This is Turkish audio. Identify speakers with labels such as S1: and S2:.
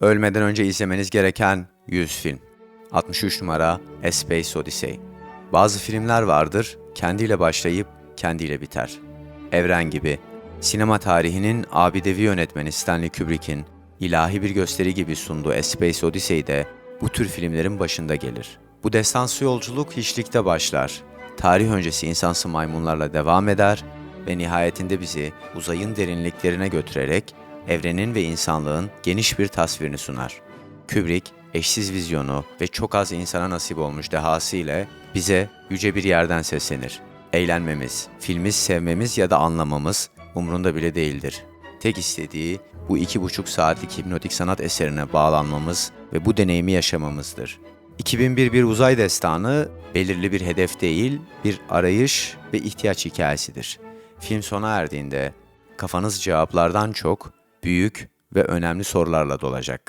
S1: Ölmeden önce izlemeniz gereken 100 film. 63 numara A Space Odyssey. Bazı filmler vardır, kendiyle başlayıp kendiyle biter. Evren gibi, sinema tarihinin abidevi yönetmeni Stanley Kubrick'in ilahi bir gösteri gibi sunduğu A Space Odyssey de bu tür filmlerin başında gelir. Bu destansı yolculuk hiçlikte başlar. Tarih öncesi insansı maymunlarla devam eder ve nihayetinde bizi uzayın derinliklerine götürerek evrenin ve insanlığın geniş bir tasvirini sunar. Kubrick, eşsiz vizyonu ve çok az insana nasip olmuş dehası ile bize yüce bir yerden seslenir. Eğlenmemiz, filmi sevmemiz ya da anlamamız umrunda bile değildir. Tek istediği bu iki buçuk saatlik hipnotik sanat eserine bağlanmamız ve bu deneyimi yaşamamızdır. 2001 bir uzay destanı belirli bir hedef değil, bir arayış ve ihtiyaç hikayesidir. Film sona erdiğinde kafanız cevaplardan çok büyük ve önemli sorularla dolacak.